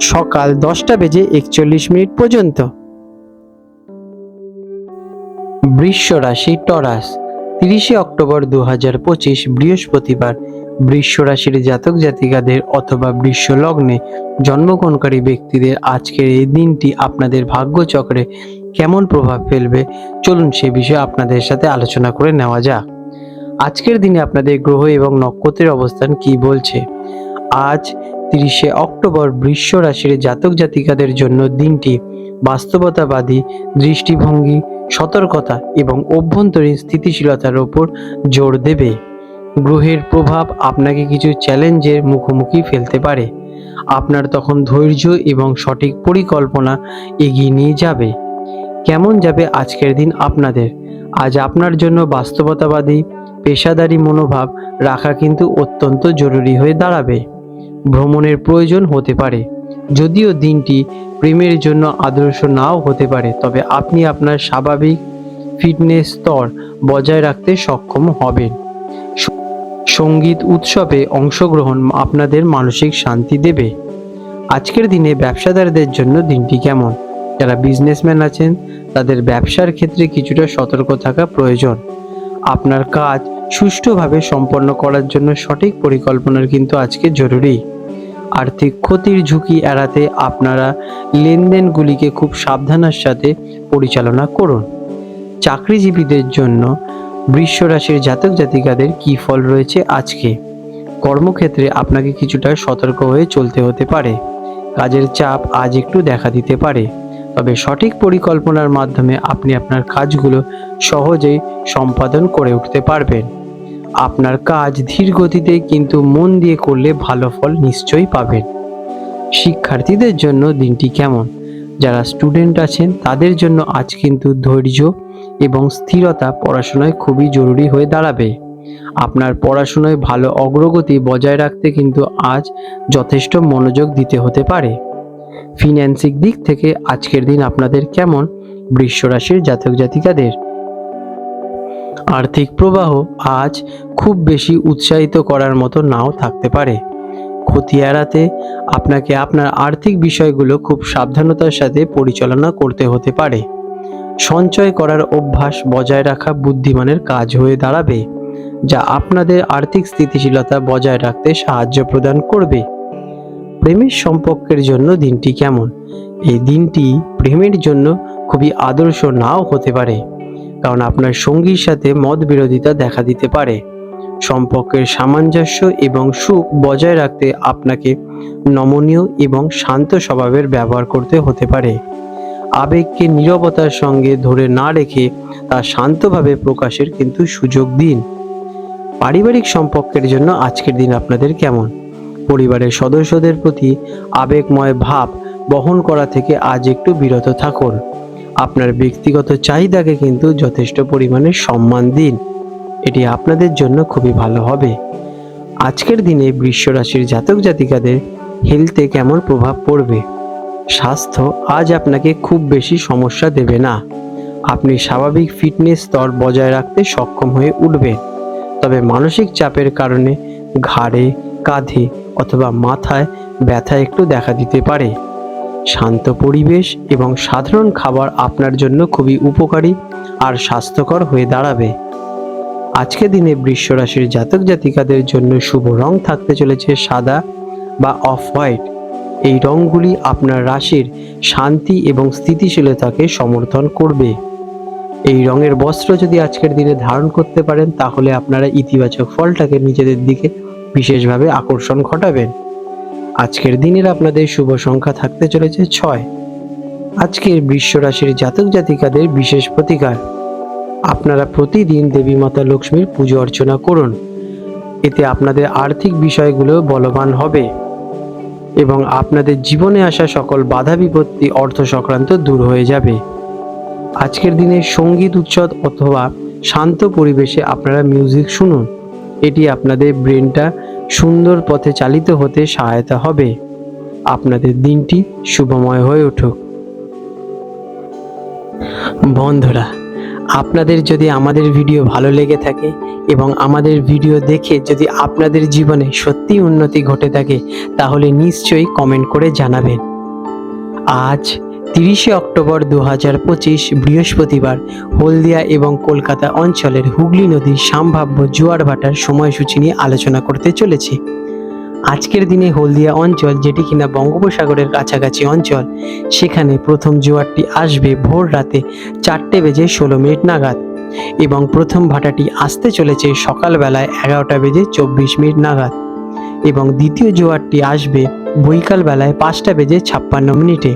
সকাল দশটা বেজে একচল্লিশ মিনিট পর্যন্ত। বৃষ রাশি টরাস, তিরিশে অক্টোবর দু হাজার পঁচিশ, বৃহস্পতিবার। বৃষ রাশির জাতক জাতিকাদের অথবা বৃষ লগ্নে জন্মগ্রহণকারী ব্যক্তিদের আজকের এই দিনটি আপনাদের ভাগ্যচক্রে কেমন প্রভাব ফেলবে, চলুন সে বিষয়ে আপনাদের সাথে আলোচনা করে নেওয়া যাক। আজকের দিনে আপনাদের গ্রহ এবং নক্ষত্রের অবস্থান কি বলছে? আজ তিরিশে অক্টোবর বৃষ রাশির জাতক জাতিকাদের জন্য দিনটি বাস্তবতাবাদী, দৃষ্টিভঙ্গি, সতর্কতা এবং অভ্যন্তরীণ স্থিতিশীলতার ওপর জোর দেবে। গ্রহের প্রভাব আপনাকে কিছু চ্যালেঞ্জের মুখোমুখি ফেলতে পারে। আপনার তখন ধৈর্য এবং সঠিক পরিকল্পনা এগিয়ে নিয়ে যাবে। কেমন যাবে আজকের দিন আপনাদের? আজ আপনার জন্য বাস্তবতাবাদী, পেশাদারি মনোভাব রাখা কিন্তু অত্যন্ত জরুরি হয়ে দাঁড়াবে। ভ্রমণের প্রয়োজন হতে পারে। যদিও দিনটি প্রেমের জন্য আদর্শ নাও হতে পারে, তবে আপনি আপনার স্বাভাবিক ফিটনেস স্তর বজায় রাখতে সক্ষম হবেন। সংগীত উৎসবে অংশগ্রহণ আপনাদের মানসিক শান্তি দেবে। আজকের দিনে ব্যবসাদারদের জন্য দিনটি কেমন? যারা বিজনেসম্যান আছেন, তাদের ব্যবসার ক্ষেত্রে কিছুটা সতর্ক থাকা প্রয়োজন। আপনার কাজ সুষ্ঠুভাবে সম্পন্ন করার জন্য সঠিক পরিকল্পনার কিন্তু আজকে জরুরি। আর্থিক ক্ষতির ঝুঁকি এড়াতে আপনারা লেনদেনগুলিকে খুব সাবধানের সাথে পরিচালনা করুন। চাকরিজীবীদের জন্য বৃষ রাশির জাতক জাতিকাদের কী ফল রয়েছে আজকে? কর্মক্ষেত্রে আপনাকে কিছুটা সতর্ক হয়ে চলতে হতে পারে। কাজের চাপ আজ একটু দেখা দিতে পারে। তবে সঠিক পরিকল্পনার মাধ্যমে আপনি আপনার কাজগুলো সহজেই সম্পাদন করে উঠতে পারবেন। আপনার কাজ ধীর গতিতে কিন্তু মন দিয়ে করলে ভালো ফল নিশ্চয়ই পাবেন। শিক্ষার্থীদের জন্য দিনটি কেমন? যারা স্টুডেন্ট আছেন, তাদের জন্য আজ কিন্তু ধৈর্য এবং স্থিরতা পড়াশোনায় খুবই জরুরি হয়ে দাঁড়াবে। আপনার পড়াশোনায় ভালো অগ্রগতি বজায় রাখতে কিন্তু আজ যথেষ্ট মনোযোগ দিতে হতে পারে। ফিন্যান্সিক দিক থেকে আজকের দিন আপনাদের কেমন? বৃশ্য রাশির জাতক জাতিকাদের। আর্থিক প্রবাহ আজ খুব বেশি উৎসাহিত করার মতো নাও থাকতে পারে। ক্ষতি এড়াতে আপনাকে আপনার আর্থিক বিষয়গুলো খুব সাবধানতার সাথে পরিচালনা করতে হতে পারে। সঞ্চয় করার অভ্যাস বজায় রাখা বুদ্ধিমানের কাজ হয়ে দাঁড়াবে, যা আপনাদের আর্থিক স্থিতিশীলতা বজায় রাখতে সাহায্য প্রদান করবে। প্রেমের সম্পর্কের জন্য দিনটি কেমন? এই দিনটি প্রেমের জন্য খুবই আদর্শ নাও হতে পারে। কারণ আপনার সঙ্গীর সাথে মত বিরোধিতা দেখা দিতে পারে। সম্পর্কের সামঞ্জস্য এবং সুখ বজায় রাখতে আপনাকে নমনীয় এবং শান্ত স্বভাবের ব্যবহার করতে হতে পারে। আবেগকে নীরবতার সঙ্গে ধরে না রেখে তা শান্তভাবে প্রকাশের কিন্তু সুযোগ দিন। পারিবারিক সম্পর্কের জন্য আজকের দিন আপনাদের কেমন? পরিবারের সদস্যদের প্রতি আবেগময় ভাব বহন করা থেকে আজ একটু বিরত থাকুন। আপনার ব্যক্তিগত চাহিদাকে কিন্তু যথেষ্ট পরিমাণে সম্মান দিন। এটি আপনাদের জন্য খুবই ভালো হবে। আজকের দিনে বৃশ্য রাশির জাতক জাতিকাদের হেলথে কেমন প্রভাব পড়বে? স্বাস্থ্য আজ আপনাকে খুব বেশি সমস্যা দেবে না। আপনি স্বাভাবিক ফিটনেস স্তর বজায় রাখতে সক্ষম হয়ে উঠবেন। তবে মানসিক চাপের কারণে ঘাড়ে, কাঁধে অথবা মাথায় ব্যথা একটু দেখা দিতে পারে। শান্ত পরিবেশ এবং সাধারণ খাবার আপনার জন্য খুবই উপকারী আর স্বাস্থ্যকর হয়ে দাঁড়াবে। আজকের দিনে বৃশ্য রাশির জাতক জাতিকাদের জন্য শুভ রং থাকতে চলেছে সাদা বা অফ হোয়াইট। এই রঙগুলি আপনার রাশির শান্তি এবং স্থিতিশীলতাকে সমর্থন করবে। এই রঙের বস্ত্র যদি আজকের দিনে ধারণ করতে পারেন, তাহলে আপনারা ইতিবাচক ফলটাকে নিজেদের দিকে বিশেষভাবে আকর্ষণ ঘটাবেন। আজকের দিনের আপনাদের শুভ সংখ্যা থাকতে চলেছে ছয়। আজকের বৃশ্য রাশির জাতক জাতিকাদের বিশেষ প্রতিকার। আপনারা প্রতিদিন দেবী মাতা লক্ষ্মীর পুজো অর্চনা করুন। এতে আপনাদের আর্থিক বিষয়গুলো বলবান হবে। এবং আপনাদের জীবনে আসা সকল বাধা বিপত্তি অর্থ সংক্রান্ত দূর হয়ে যাবে। আজকের দিনে সংগীত উৎসব অথবা শান্ত পরিবেশে আপনারা মিউজিক শুনুন। এটি আপনাদের ব্রেনটা সুন্দর পথে চালিত হতে সহায়তা হবে। আপনাদের দিনটি শুভময় হয়ে উঠুক। বন্ধুরা, আপনাদের যদি আমাদের ভিডিও ভালো লেগে থাকে এবং আমাদের ভিডিও দেখে যদি আপনাদের জীবনে সত্যি উন্নতি ঘটে থাকে, তাহলে নিশ্চয়ই কমেন্ট করে জানাবেন। আজ তিরিশে অক্টোবর দু হাজার পঁচিশ বৃহস্পতিবার হলদিয়া এবং কলকাতা অঞ্চলের হুগলি নদীর সম্ভাব্য জোয়ার ভাটার সময়সূচি নিয়ে আলোচনা করতে চলেছি। আজকের দিনে হলদিয়া অঞ্চল, যেটি কিনা বঙ্গোপসাগরের কাছাকাছি অঞ্চল, সেখানে প্রথম জোয়ারটি আসবে ভোর রাতে চারটে বেজে ষোলো মিনিট নাগাদ এবং প্রথম ভাটাটি আসতে চলেছে সকালবেলায় এগারোটা বেজে চব্বিশ মিনিট নাগাদ এবং দ্বিতীয় জোয়ারটি আসবে বৈকাল বেলায় পাঁচটা বেজে ছাপ্পান্ন মিনিটে।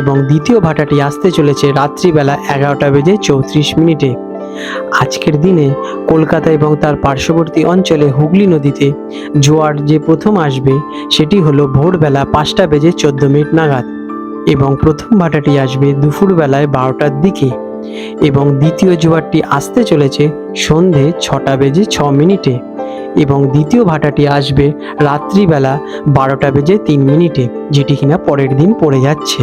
এবং দ্বিতীয় ভাটাটি আসতে চলেছে রাত্রিবেলা এগারোটা বেজে চৌত্রিশ মিনিটে। আজকের দিনে কলকাতা এবং তার পার্শ্ববর্তী অঞ্চলে হুগলি নদীতে জোয়ার যে প্রথম আসবে, সেটি হলো ভোরবেলা পাঁচটা বেজে চোদ্দ মিনিট নাগাদ এবং প্রথম ভাটাটি আসবে দুপুরবেলায় বারোটার দিকে এবং দ্বিতীয় জোয়ারটি আসতে চলেছে সন্ধে ছটা বেজে ছ মিনিটে এবং দ্বিতীয় ভাটাটি আসবে রাত্রিবেলা বারোটা বেজে তিন মিনিটে, যেটি কিনা পরের দিন পড়ে যাচ্ছে।